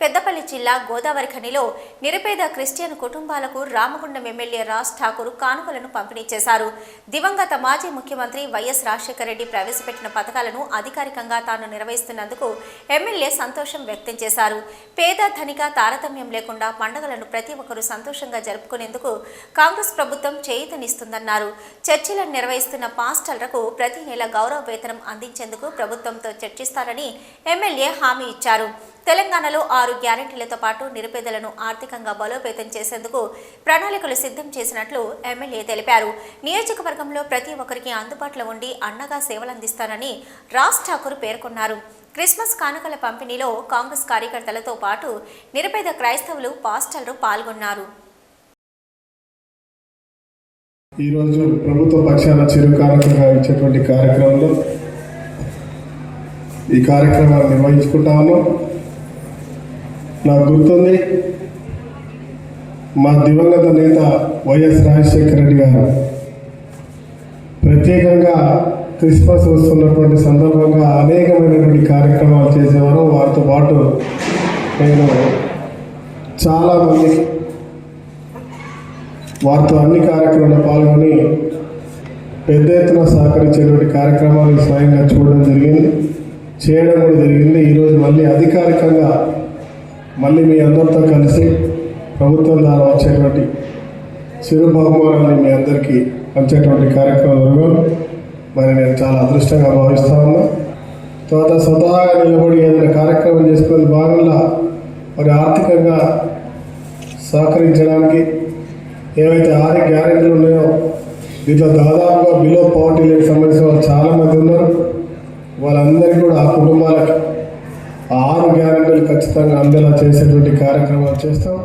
పెద్దపల్లి జిల్లా గోదావరిఖనిలో నిరుపేద క్రిస్టియన్ కుటుంబాలకు రామగుండం ఎమ్మెల్యే రాజ్ ఠాకూర్ కానుకలను పంపిణీ చేశారు. దివంగత మాజీ ముఖ్యమంత్రి వైఎస్ రాజశేఖర రెడ్డి ప్రవేశపెట్టిన పథకాలను అధికారికంగా తాను నిర్వహిస్తున్నందుకు ఎమ్మెల్యే సంతోషం వ్యక్తం చేశారు. పేద ధనిక తారతమ్యం లేకుండా పండుగలను ప్రతి ఒక్కరూ సంతోషంగా జరుపుకునేందుకు కాంగ్రెస్ ప్రభుత్వం చేయూతనిస్తుందన్నారు. చర్చిలను నిర్వహిస్తున్న పాస్టర్లకు ప్రతి నెల గౌరవ వేతనం అందించేందుకు ప్రభుత్వంతో చర్చిస్తారని ఎమ్మెల్యే హామీ ఇచ్చారు. తెలంగాణలో ఆరు గ్యారెంటీలతో పాటు నిరుపేదలను ఆర్థికంగా బలోపేతం చేసేందుకు ప్రణాళికలు సిద్ధం చేసినట్లు ఎమ్మెల్యే తెలిపారు. నియోజకవర్గంలో ప్రతి ఒక్కరికి అందుబాటులో ఉండి అండగా సేవలందిస్తానని రాజ్ ఠాకూర్ పేర్కొన్నారు. క్రిస్మస్ కానుకల పంపిణీలో కాంగ్రెస్ కార్యకర్తలతో పాటు నిరుపేద క్రైస్తవులు పాస్టర్లు పాల్గొన్నారు. ఈరోజు ప్రభుత్వ పక్షాన చిరు ఇచ్చేటువంటి కార్యక్రమంలో ఈ కార్యక్రమాన్ని నిర్వహించుకుంటా ఉన్నాం. నాకు గుర్తుంది మా దివంగత నేత వైఎస్ రాజశేఖర రెడ్డి గారు. ప్రత్యేకంగా క్రిస్మస్ వస్తున్నటువంటి సందర్భంగా అనేకమైనటువంటి కార్యక్రమాలు చేసేవారు. వారితో పాటు నేను చాలామంది వారితో అన్ని కార్యక్రమాల్లో పాల్గొని పెద్ద ఎత్తున సహకరించేటువంటి కార్యక్రమాలు స్వయంగా చూడడం జరిగింది. చేయడం కూడా జరిగింది. ఈరోజు మళ్ళీ అధికారికంగా మళ్ళీ మీ అందరితో కలిసి ప్రభుత్వం ద్వారా వచ్చేటువంటి చిరు బహుమానాన్ని మీ అందరికీ పంచేటువంటి కార్యక్రమంలో మరి నేను చాలా అదృష్టంగా భావిస్తా ఉన్నా. తర్వాత స్వతహాగా నిలబడి ఏదైనా కార్యక్రమం చేసుకునే భాగంలో మరి ఆర్థికంగా సహకరించడానికి ఏవైతే ఆర్థిక గ్యారెంటీలు ఉన్నాయో దీంట్లో దాదాపుగా బిలో పవర్టీ లేని సంబంధించిన వాళ్ళు చాలామంది ఉన్నారు. వాళ్ళందరికీ కూడా ఆ కుటుంబాలకి గ్యారెంటీలు ఖచ్చితంగా అందేలా చేసేటువంటి కార్యక్రమాలు చేస్తాం.